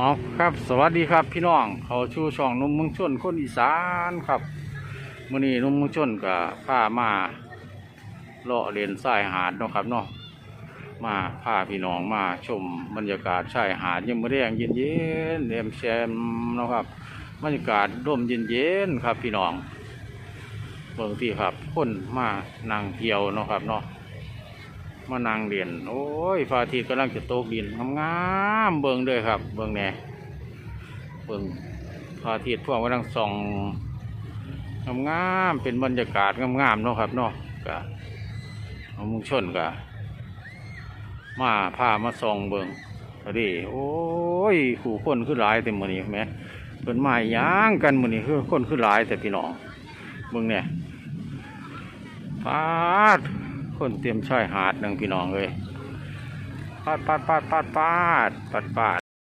อ๋อครับ สวัสดีครับพี่น้อง เขาชูช่องนุ่มเมืองชนคนอีสานครับมื้อนี้นุ่มเมืองชนก็พามาเลาะเลียนชายหาดเนาะครับเนาะมาพาพี่น้องมาชมบรรยากาศชายหาดยามมื้อแรงเย็นเย็นๆแอมแซมเนาะครับ บรรยากาศร่มเย็นเย็นๆครับพี่น้องเบิ่งที่ครับคนมานั่งเที่ยวเนาะครับเนาะ มานั่งเรียนโอ้ยฟ้าทิตย์กำลังจะตกดินงามๆเบิ่งด้วยครับ เบิ่งแน่เบิ่งฟ้าทิตย์พวกกำลังส่องงามๆเป็นบรรยากาศงามๆเนาะครับเนาะก็เอามุงชนก็มาพามาส่องเบิ่งพอดีโอ้ยขู่คนขึ้นหลายเต็มมือนี้แหมเป็นไม้ย่างกันมือนี้คือคนขึ้นหลายแต่พี่น้องเบิ่งเนี่ยฟาด คนเตรียมชายหาดหนึ่งพี่น้องเลยปาดปาดปาดปาดปาดปาดปาด